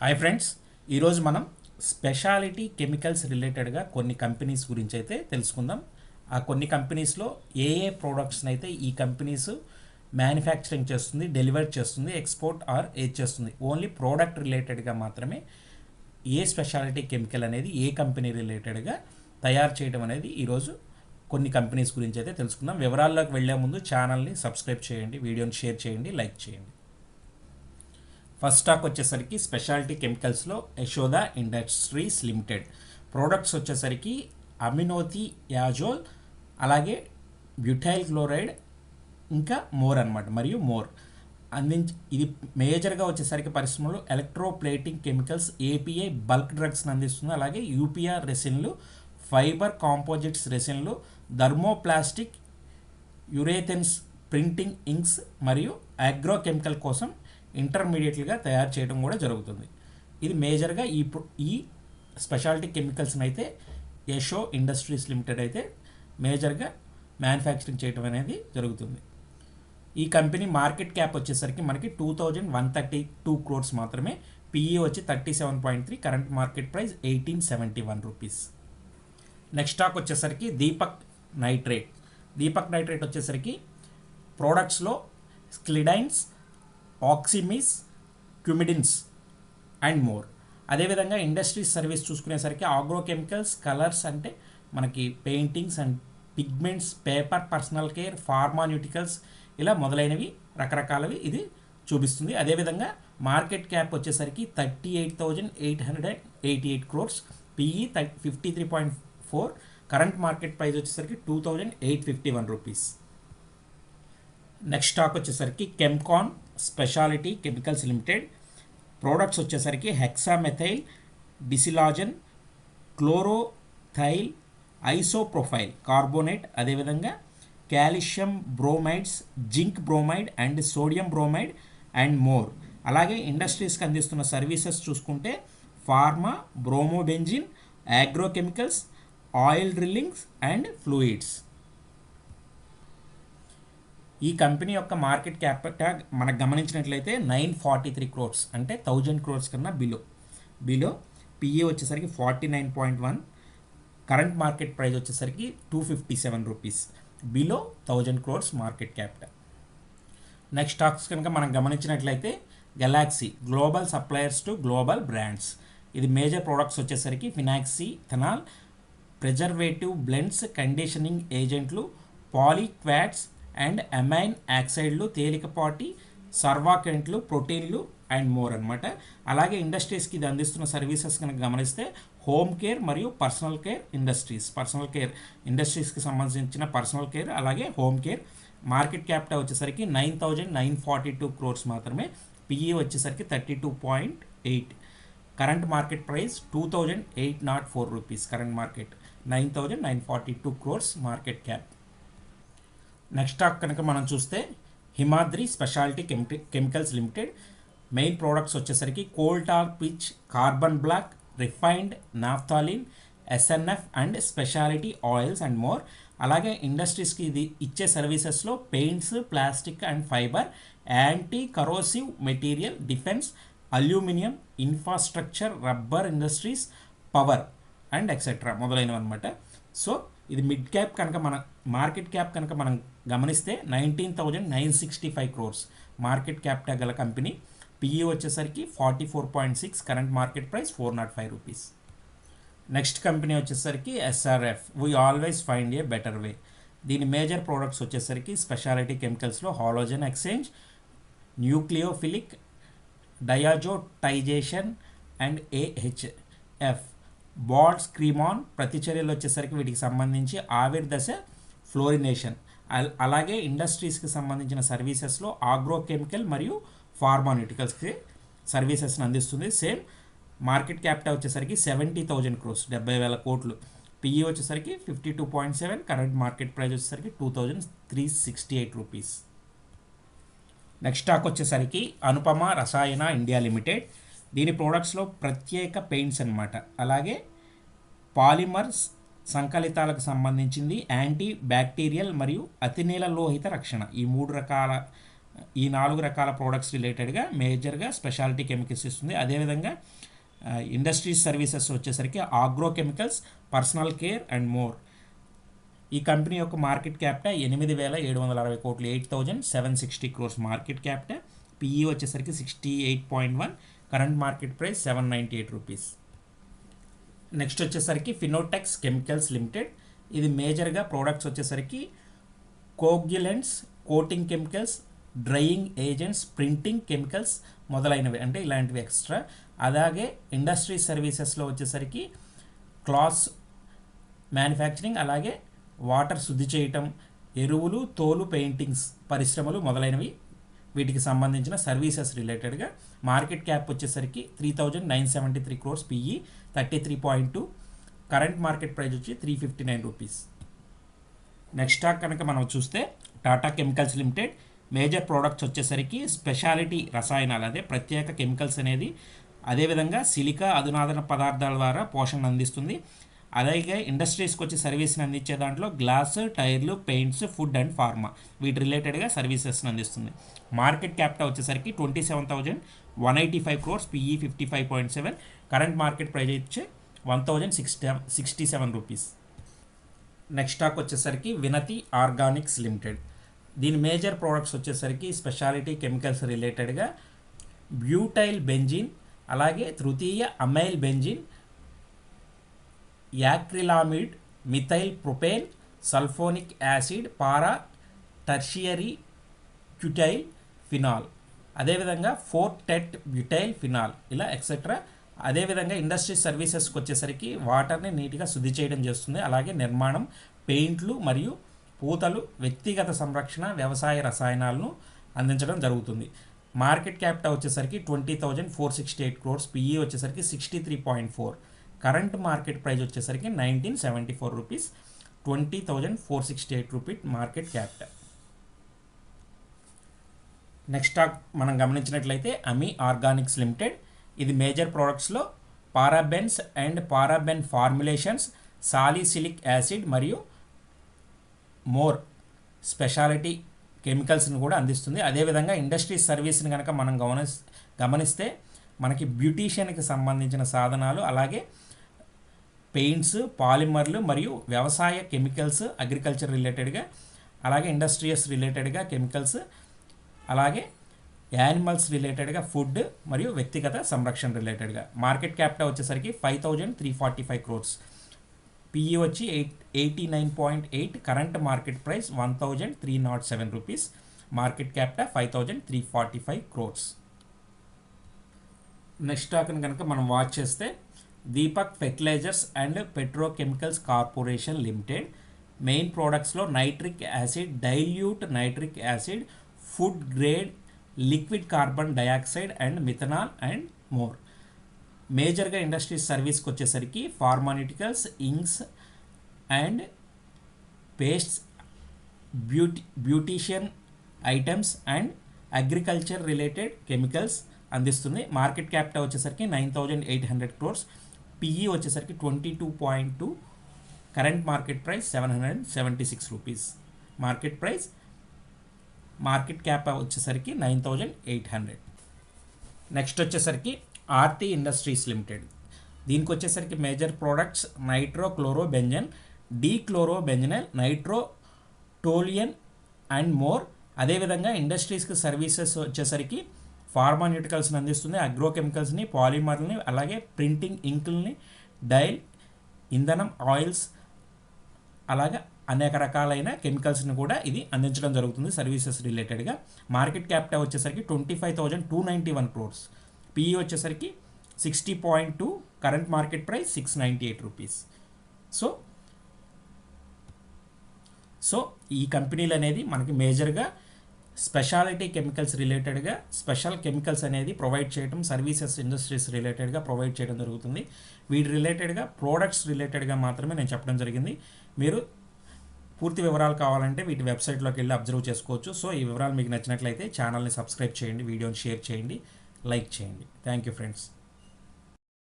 Hi friends ఈరోజు మనం speciality chemicals రిలేటెడ్గా కొన్ని కంపెనీస్ గురించి అయితే తెలుసుకుందాం. ఆ కొన్ని కంపెనీస్లో ఏ ఏ ప్రోడక్ట్స్ని అయితే ఈ కంపెనీస్ మ్యానుఫ్యాక్చరింగ్ చేస్తుంది డెలివర్ చేస్తుంది ఎక్స్పోర్ట్ ఆర్ ఏది చేస్తుంది ఓన్లీ ప్రోడక్ట్ రిలేటెడ్గా మాత్రమే ఏ స్పెషాలిటీ కెమికల్ అనేది ఏ కంపెనీ రిలేటెడ్గా తయారు చేయడం అనేది ఈరోజు కొన్ని కంపెనీస్ గురించి అయితే తెలుసుకుందాం. వివరాల్లోకి వెళ్ళే ముందు ఛానల్ని సబ్స్క్రైబ్ చేయండి వీడియోని షేర్ చేయండి లైక్ చేయండి. ఫస్ట్ స్టాక్ వచ్చేసరికి స్పెషాలిటీ కెమికల్స్లో యశోద ఇండస్ట్రీస్ లిమిటెడ్. ప్రోడక్ట్స్ వచ్చేసరికి అమినోతి యాజోల్ అలాగే బ్యూటైల్ క్లోరైడ్ ఇంకా మోర్ అన్నమాట మరియు మోర్. అందించి ఇది మేజర్గా వచ్చేసరికి పరిశ్రమలో ఎలక్ట్రోప్లేటింగ్ కెమికల్స్ ఏపీఐ బల్క్ డ్రగ్స్ని అందిస్తుంది. అలాగే యూపీఆర్ రెసిన్లు ఫైబర్ కాంపోజిట్స్ రెసిన్లు థర్మోప్లాస్టిక్ యురేథెన్స్ ప్రింటింగ్ ఇంక్స్ మరియు అగ్రోకెమికల్ కోసం ఇంటర్మీడియట్లుగా తయారు చేయడం కూడా జరుగుతుంది. ఇది మేజర్గా ఈ ఈ స్పెషాలిటీ కెమికల్స్ని అయితే యషో ఇండస్ట్రీస్ లిమిటెడ్ అయితే మేజర్గా మ్యానుఫ్యాక్చరింగ్ చేయడం అనేది జరుగుతుంది. ఈ కంపెనీ మార్కెట్ క్యాప్ వచ్చేసరికి మనకి two thousand one thirty two crores మాత్రమే పిఈ వచ్చి thirty seven point three current market price eighteen seventy one rupees. Next stock వచ్చేసరికి దీపక్ నైట్రేట్. దీపక్ నైట్రేట్ వచ్చేసరికి ప్రోడక్ట్స్లో xylidines oximes cumidines and more. అదేవిధంగా ఇండస్ట్రీస్ సర్వీస్ చూసుకునేసరికి agrochemicals colours అంటే మనకి paintings and pigments paper personal care pharmaceuticals ఇలా మొదలైనవి రకరకాలవి ఇది చూపిస్తుంది. అదేవిధంగా మార్కెట్ క్యాప్ వచ్చేసరికి thirty eight thousand eight hundred and eighty eight crores. PE thirty fifty three point four. Current market price వచ్చేసరికి two thousand eight fifty one rupees. Next stock వచ్చేసరికి Chemcon speciality chemicals limited. Products వచ్చేసరికి హెక్సామెథైల్ డిసిలాజన్ chloroethyl isopropyl carbonate అదేవిధంగా calcium bromides zinc bromide and sodium bromide and more. అలాగే ఇండస్ట్రీస్కి అందిస్తున్న services చూసుకుంటే pharma bromobenzene agrochemicals oil drillings and fluids. ఈ company యొక్క market capital మనకు గమనించినట్లయితే నైన్ ఫార్టీ త్రీ క్రోర్స్ అంటే థౌజండ్ క్రోర్స్ కన్నా బిలో. బిలో పిఏ వచ్చేసరికి forty nine point one current market price వచ్చేసరికి two fifty seven rupees. Below thousand crores market capital next stocks కనుక మనం గమనించినట్లయితే Galaxy global suppliers to global brands. ఇది major products వచ్చేసరికి phenoxy థనాల్ preservative blends conditioning ఏజెంట్లు polyquats and amine ఆక్సైడ్లు తేలికపాటి సర్వాకెంట్లు ప్రోటీన్లు and more అన్నమాట. అలాగే ఇండస్ట్రీస్కి ఇది అందిస్తున్న సర్వీసెస్ కనుక గమనిస్తే హోమ్ కేర్ మరియు personal care industries. Personal care ఇండస్ట్రీస్కి సంబంధించిన పర్సనల్ కేర్ అలాగే హోమ్ కేర్. మార్కెట్ క్యాపిటల్ వచ్చేసరికి nine thousand nine forty two crores మాత్రమే. పిఈ వచ్చేసరికి thirty two point eight. Current market price two thousand eight nought four rupees current market. Nine thousand nine forty two crores market cap. Next stock కనుక మనం చూస్తే Himadri speciality chemic chemicals limited. Main products వచ్చేసరికి coal tar pitch carbon black refined naphthalene SNF and speciality oils and more అలాగే ఇండస్ట్రీస్కి ఇది ఇచ్చే సర్వీసెస్లో paints plastic and fibre anti corrosive material defence aluminium infrastructure rubber industries power and etcetera మొదలైనవి అనమాట so ఇది mid cap కనుక మన మార్కెట్ క్యాప్ కనుక మనం గమనిస్తే nineteen thousand nine sixty five crores market capital గల కంపెనీ పిఈ వచ్చేసరికి forty four point six current market price four nought five rupees next company వచ్చేసరికి SRF we always find a better way దీని major products వచ్చేసరికి speciality కెమికల్స్లో halogen exchange nucleophilic diazotization and AHF Balz క్రీమాన్ ప్రతిచర్యలు వచ్చేసరికి వీటికి సంబంధించి ఆవిర్ దశ ఫ్లోరినేషన్ అలాగే ఇండస్ట్రీస్కి సంబంధించిన సర్వీసెస్లో ఆగ్రోకెమికల్ మరియు ఫార్మాన్యూటికల్స్కి సర్వీసెస్ని అందిస్తుంది. సేమ్ మార్కెట్ క్యాపిటల్ వచ్చేసరికి సెవెంటీ థౌజండ్ క్రోర్స్ డెబ్బై వేల కోట్లు. పిఈ వచ్చేసరికి fifty two point seven current market price వచ్చేసరికి two thousand three sixty eight rupees. Next stock వచ్చేసరికి అనుపమ రసాయన ఇండియా లిమిటెడ్. దీని ప్రోడక్ట్స్లో ప్రత్యేక పెయింట్స్ అన్నమాట. అలాగే పాలిమర్స్ సంకలితాలకు సంబంధించింది యాంటీ బ్యాక్టీరియల్ మరియు అతినీల లోహిత రక్షణ. ఈ మూడు రకాల ఈ నాలుగు రకాల ప్రోడక్ట్స్ రిలేటెడ్గా మేజర్గా స్పెషాలిటీ కెమికల్స్ ఇస్తుంది. అదేవిధంగా ఇండస్ట్రీస్ సర్వీసెస్ వచ్చేసరికి agro chemicals personal care and more ఈ కంపెనీ యొక్క మార్కెట్ క్యాపిటల్ ఎనిమిది వేల ఏడు వందల అరవై కోట్లు eight thousand seven sixty crores market capital PE వచ్చేసరికి sixty eight point one current market price seven ninety eight rupees next వచ్చేసరికి ఫినోటెక్స్ కెమికల్స్ లిమిటెడ్. ఇది మేజర్గా ప్రోడక్ట్స్ వచ్చేసరికి coagulants coating chemicals drying agents printing chemicals మొదలైనవి అంటే ఇలాంటివి ఎక్స్ట్రా. అలాగే industry సర్వీసెస్లో వచ్చేసరికి క్లాత్స్ మ్యానుఫ్యాక్చరింగ్ అలాగే వాటర్ శుద్ధి చేయటం ఎరువులు తోలు పెయింటింగ్స్ పరిశ్రమలు మొదలైనవి వీటికి సంబంధించిన సర్వీసెస్ రిలేటెడ్గా మార్కెట్ క్యాప్ వచ్చేసరికి three thousand nine seventy three crores PE thirty three point two current market price వచ్చి three fifty nine rupees next stock కనుక మనం చూస్తే Tata chemicals limited major products వచ్చేసరికి స్పెషాలిటీ రసాయనాలు అదే ప్రత్యేక కెమికల్స్ అనేది అదేవిధంగా సిలికా అధునాదన పదార్థాల ద్వారా పోషణ అందిస్తుంది. అలాగే ఇండస్ట్రీస్కి వచ్చి సర్వీస్ని అందించే దాంట్లో గ్లాస్ టైర్లు పెయింట్స్ ఫుడ్ అండ్ ఫార్మా. వీటి రిలేటెడ్గా సర్వీసెస్ని అందిస్తుంది. మార్కెట్ క్యాపిటల్ వచ్చేసరికి twenty seven thousand one eighty five crores PE fifty five point seven. Current market price వచ్చి one thousand sixty sixty seven rupees. Next stock వచ్చేసరికి వినతి ఆర్గానిక్స్ లిమిటెడ్. దీని major products వచ్చేసరికి speciality chemicals రిలేటెడ్గా butyl benzene అలాగే తృతీయ amyl benzene acrylamide methyl propane sulfonic acid para tertiary butyl phenol. అదేవిధంగా four టెట్ butyl phenol. ఇలా ఎక్సెట్రా అదేవిధంగా ఇండస్ట్రీ సర్వీసెస్కి వచ్చేసరికి వాటర్ని నీట్గా శుద్ధి చేయడం చేస్తుంది. అలాగే నిర్మాణం పెయింట్లు మరియు పూతలు వ్యక్తిగత సంరక్షణ వ్యవసాయ రసాయనాలను అందించడం జరుగుతుంది. మార్కెట్ క్యాపిటల్ వచ్చేసరికి twenty thousand four sixty eight crores. PE వచ్చేసరికి sixty three point four. Current market price వచ్చేసరికి nineteen seventy four rupees twenty thousand four sixty eight rupee market capital next stock మనం గమనించినట్లయితే అమీ ఆర్గానిక్స్ లిమిటెడ్. ఇది major ప్రోడక్ట్స్లో parabens and paraben formulations salicylic acid మరియు more speciality కెమికల్స్ని కూడా అందిస్తుంది. అదేవిధంగా industry సర్వీస్ని కనుక మనం గమని గమనిస్తే మనకి బ్యూటీషియన్కి సంబంధించిన సాధనాలు అలాగే పెయింట్స్ పాలిమర్లు మరియు వ్యవసాయ కెమికల్స్ అగ్రికల్చర్ రిలేటెడ్గా అలాగే ఇండస్ట్రియస్ రిలేటెడ్గా కెమికల్స్ అలాగే యానిమల్స్ రిలేటెడ్గా ఫుడ్ మరియు వ్యక్తిగత సంరక్షణ రిలేటెడ్గా. మార్కెట్ క్యాపిటల్ వచ్చేసరికి five thousand three forty five crores. PE వచ్చి eight eighty nine point eight current market price one thousand three nought seven rupees. Market cap five thousand three forty five crores. Next స్టాక్ని కనుక మనం watch చేస్తే Deepak fertilizers and petrochemicals corporation limited main ప్రోడక్ట్స్లో nitric acid dilute nitric acid food grade liquid carbon dioxide and methanol and more. మేజర్గా industries సర్వీస్కి వచ్చేసరికి pharmaceuticals inks and pastes beauty beautician items and agriculture related chemicals అందిస్తుంది. Market capital వచ్చేసరికి nine thousand eight hundred crores. PE వచ్చేసరికి twenty two point two current market price seven hundred seventy six rupees market price market cap వచ్చేసరికి nine thousand eight hundred next వచ్చేసరికి Aarti industries limited దీనికి వచ్చేసరికి major products nitrochlorobenzene dichlorobenzene nitrotoluene and more అదేవిధంగా ఇండస్ట్రీస్కి services వచ్చేసరికి ఫార్మాన్యూటికల్స్ని అందిస్తుంది అగ్రోకెమికల్స్ని పాలిమర్లని అలాగే ప్రింటింగ్ ఇంకుల్ని డైల్ ఇంధనం ఆయిల్స్ అలాగే అనేక రకాలైన కెమికల్స్ని కూడా ఇది అందించడం జరుగుతుంది సర్వీసెస్ రిలేటెడ్గా. మార్కెట్ క్యాపిటల్ వచ్చేసరికి twenty five thousand two ninety one crores. PE వచ్చేసరికి sixty point two current market price six ninety eight rupees. So so ఈ కంపెనీలు అనేది మనకి మేజర్గా స్పెషాలిటీ కెమికల్స్ రిలేటెడ్గా స్పెషల్ కెమికల్స్ అనేది ప్రొవైడ్ చేయడం సర్వీసెస్ ఇండస్ట్రీస్ రిలేటెడ్గా ప్రొవైడ్ చేయడం జరుగుతుంది. వీటి రిలేటెడ్గా ప్రోడక్ట్స్ రిలేటెడ్గా మాత్రమే నేను చెప్పడం జరిగింది. మీరు పూర్తి వివరాలు కావాలంటే వీటి వెబ్సైట్లోకి వెళ్ళి అబ్జర్వ్ చేసుకోవచ్చు. సో ఈ వివరాలు మీకు నచ్చినట్లయితే ఛానల్ని సబ్స్క్రైబ్ చేయండి వీడియోని షేర్ చేయండి లైక్ చేయండి. Thank you friends.